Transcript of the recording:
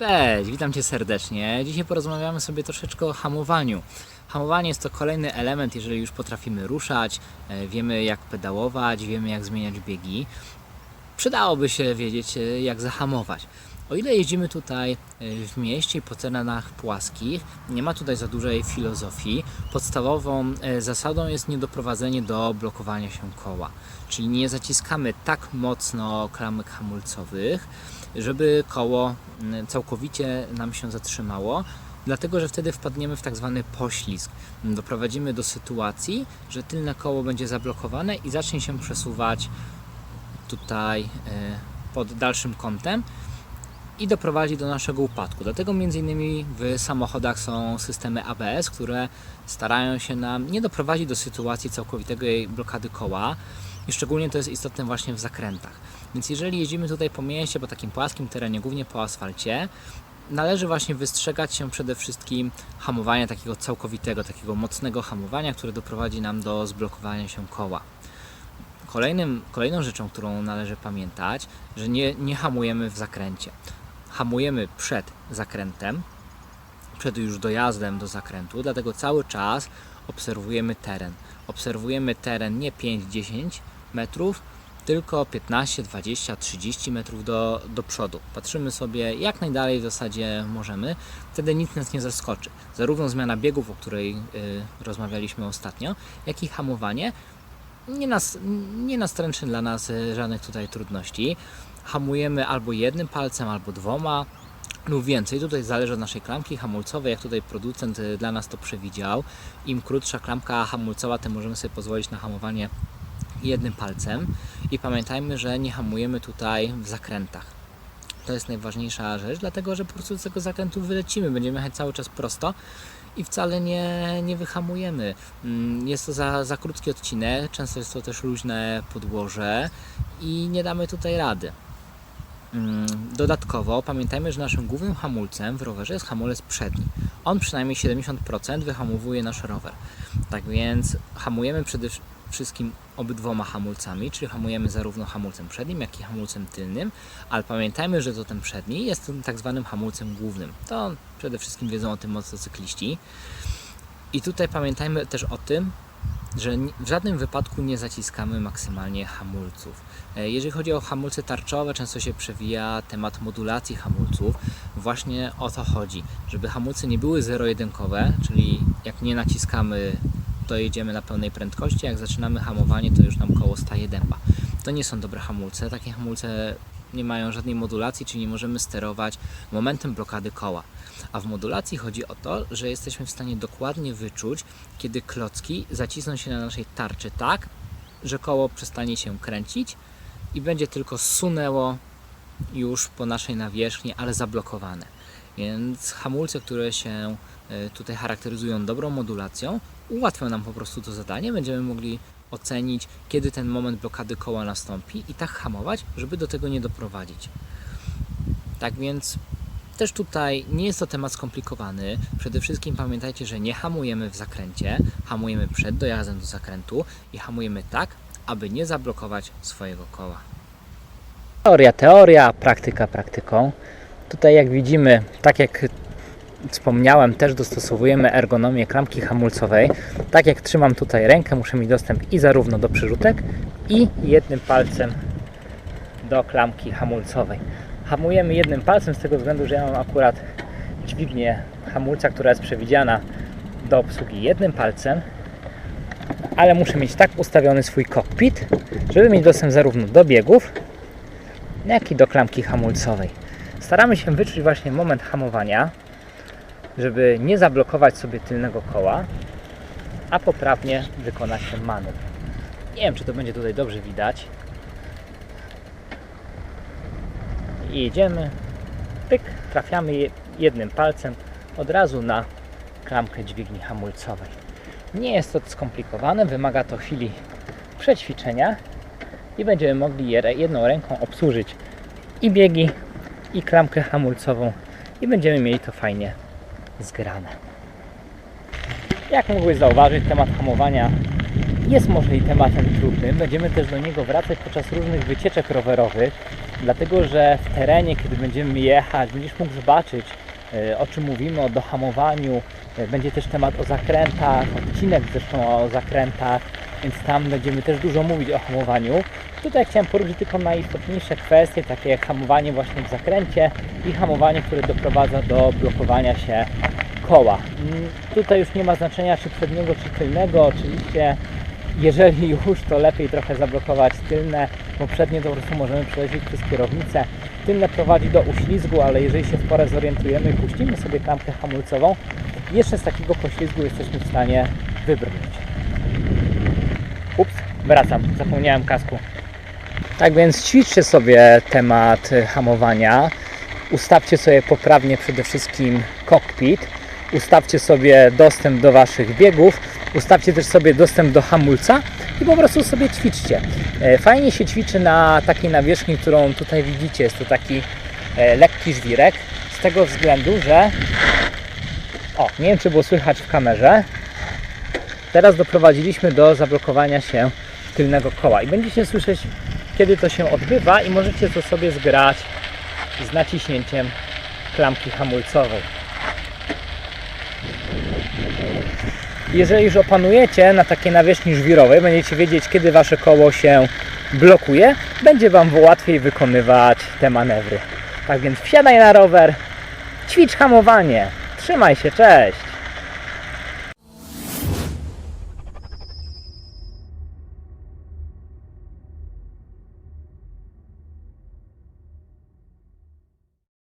Cześć, witam Cię serdecznie. Dzisiaj porozmawiamy sobie troszeczkę o hamowaniu. Hamowanie jest to kolejny element, jeżeli już potrafimy ruszać, e, wiemy jak pedałować, wiemy jak zmieniać biegi. Przydałoby się wiedzieć, e, jak zahamować. O ile jeździmy tutaj e, w mieście i po terenach płaskich, nie ma tutaj za dużej filozofii. Podstawową zasadą jest niedoprowadzenie do blokowania się koła. Czyli nie zaciskamy tak mocno klamek hamulcowych, żeby koło mm, całkowicie nam się zatrzymało, dlatego że wtedy wpadniemy w tak zwany poślizg. Doprowadzimy do sytuacji, że tylne koło będzie zablokowane i zacznie się przesuwać tutaj e, pod dalszym kątem i doprowadzi do naszego upadku. Dlatego między innymi w samochodach są systemy ABS, które starają się nam nie doprowadzić do sytuacji całkowitej blokady koła i szczególnie to jest istotne właśnie w zakrętach. Więc jeżeli jeździmy tutaj po mieście, po takim płaskim terenie, głównie po asfalcie, należy właśnie wystrzegać się przede wszystkim hamowania takiego całkowitego, takiego mocnego hamowania, które doprowadzi nam do zblokowania się koła. Kolejnym, kolejną rzeczą, którą należy pamiętać, że nie, nie hamujemy w zakręcie. Hamujemy przed zakrętem, przed już dojazdem do zakrętu, dlatego cały czas obserwujemy teren. Obserwujemy teren nie 5-10 metrów, tylko 15, 20, 30 metrów do, do przodu. Patrzymy sobie jak najdalej w zasadzie możemy, wtedy nic nas nie zaskoczy. Zarówno zmiana biegów, o której y, rozmawialiśmy ostatnio, jak i hamowanie nie, nas, nie nastręczy dla nas y, żadnych tutaj trudności. Hamujemy albo jednym palcem, albo dwoma lub więcej. Tutaj zależy od naszej klamki hamulcowej, jak tutaj producent y, dla nas to przewidział. Im krótsza klamka hamulcowa, tym możemy sobie pozwolić na hamowanie jednym palcem. I pamiętajmy, że nie hamujemy tutaj w zakrętach. To jest najważniejsza rzecz, dlatego że po prostu z tego zakrętu wylecimy. Będziemy jechać cały czas prosto i wcale nie, nie wyhamujemy. Mm, Jest to za, za krótki odcinek, często jest to też luźne podłoże i nie damy tutaj rady. Mm, Dodatkowo pamiętajmy, że naszym głównym hamulcem w rowerze jest hamulec przedni. On przynajmniej 70% wyhamowuje nasz rower. Tak więc hamujemy przede wszystkim obydwoma hamulcami, czyli hamujemy zarówno hamulcem przednim, jak i hamulcem tylnym, ale pamiętajmy, że to ten przedni jest tak zwanym hamulcem głównym. To przede wszystkim wiedzą o tym motocykliści. I tutaj pamiętajmy też o tym, że w żadnym wypadku nie zaciskamy maksymalnie hamulców. E, Jeżeli chodzi o hamulce tarczowe, często się przewija temat modulacji hamulców. Właśnie o to chodzi, żeby hamulce nie były zero-jedynkowe, czyli jak nie naciskamy, to jedziemy na pełnej prędkości, jak zaczynamy hamowanie, to już nam koło staje dęba. To nie są dobre hamulce. Takie hamulce nie mają żadnej modulacji, czyli nie możemy sterować momentem blokady koła. A w modulacji chodzi o to, że jesteśmy w stanie dokładnie wyczuć, kiedy klocki zacisną się na naszej tarczy tak, że koło przestanie się kręcić i będzie tylko sunęło już po naszej nawierzchni, ale zablokowane. Więc hamulce, które się tutaj charakteryzują dobrą modulacją, ułatwią nam po prostu to zadanie. Będziemy mogli ocenić, kiedy ten moment blokady koła nastąpi i tak hamować, żeby do tego nie doprowadzić. Tak więc też tutaj nie jest to temat skomplikowany. Przede wszystkim pamiętajcie, że nie hamujemy w zakręcie, hamujemy przed dojazdem do zakrętu i hamujemy tak, aby nie zablokować swojego koła. Teoria, teoria, praktyka, praktyką. Tutaj jak widzimy, tak jak wspomniałem, też dostosowujemy ergonomię klamki hamulcowej. Tak jak trzymam tutaj rękę, muszę mieć dostęp i zarówno do przyrzutek i jednym palcem do klamki hamulcowej. Hamujemy jednym palcem z tego względu, że ja mam akurat dźwignię hamulca, która jest przewidziana do obsługi jednym palcem, ale muszę mieć tak ustawiony swój kokpit, żeby mieć dostęp zarówno do biegów, jak i do klamki hamulcowej. Staramy się wyczuć właśnie moment hamowania, żeby nie zablokować sobie tylnego koła, a poprawnie wykonać ten manewr. Nie wiem, czy to będzie tutaj dobrze widać. I jedziemy. Pyk, trafiamy je- jednym palcem od razu na klamkę dźwigni hamulcowej. Nie jest to skomplikowane, wymaga to chwili przećwiczenia i będziemy mogli je- jedną ręką obsłużyć i biegi, i klamkę hamulcową i będziemy mieli to fajnie zgrane. Jak mogłeś zauważyć, temat hamowania jest może i tematem trudnym. Będziemy też do niego wracać podczas różnych wycieczek rowerowych, dlatego że w terenie, kiedy będziemy jechać, będziesz mógł zobaczyć, e, o czym mówimy, o dohamowaniu. E, Będzie też temat o zakrętach, odcinek zresztą o zakrętach, więc tam będziemy też dużo mówić o hamowaniu. Tutaj chciałem poruszyć tylko najistotniejsze kwestie, takie jak hamowanie właśnie w zakręcie i hamowanie, które doprowadza do blokowania się koła. Mm, Tutaj już nie ma znaczenia czy przedniego, czy tylnego. Oczywiście, jeżeli już, to lepiej trochę zablokować tylne, bo przednie po prostu możemy przelecieć przez kierownicę. Tylne prowadzi do uślizgu, ale jeżeli się w porę zorientujemy i puścimy sobie klamkę hamulcową, jeszcze z takiego poślizgu jesteśmy w stanie wybrnąć. Ups, wracam, zapomniałem kasku. Tak więc ćwiczcie sobie temat y, hamowania. Ustawcie sobie poprawnie przede wszystkim kokpit. Ustawcie sobie dostęp do Waszych biegów. Ustawcie też sobie dostęp do hamulca i po prostu sobie ćwiczcie. E, Fajnie się ćwiczy na takiej nawierzchni, którą tutaj widzicie. Jest to taki e, lekki żwirek. Z tego względu, że o, nie wiem czy było słychać w kamerze. Teraz doprowadziliśmy do zablokowania się tylnego koła i będziecie słyszeć kiedy to się odbywa i możecie to sobie zgrać z naciśnięciem klamki hamulcowej. Jeżeli już opanujecie na takiej nawierzchni żwirowej, będziecie wiedzieć kiedy Wasze koło się blokuje, będzie Wam łatwiej wykonywać te manewry. Tak więc wsiadaj na rower, ćwicz hamowanie. Trzymaj się, cześć!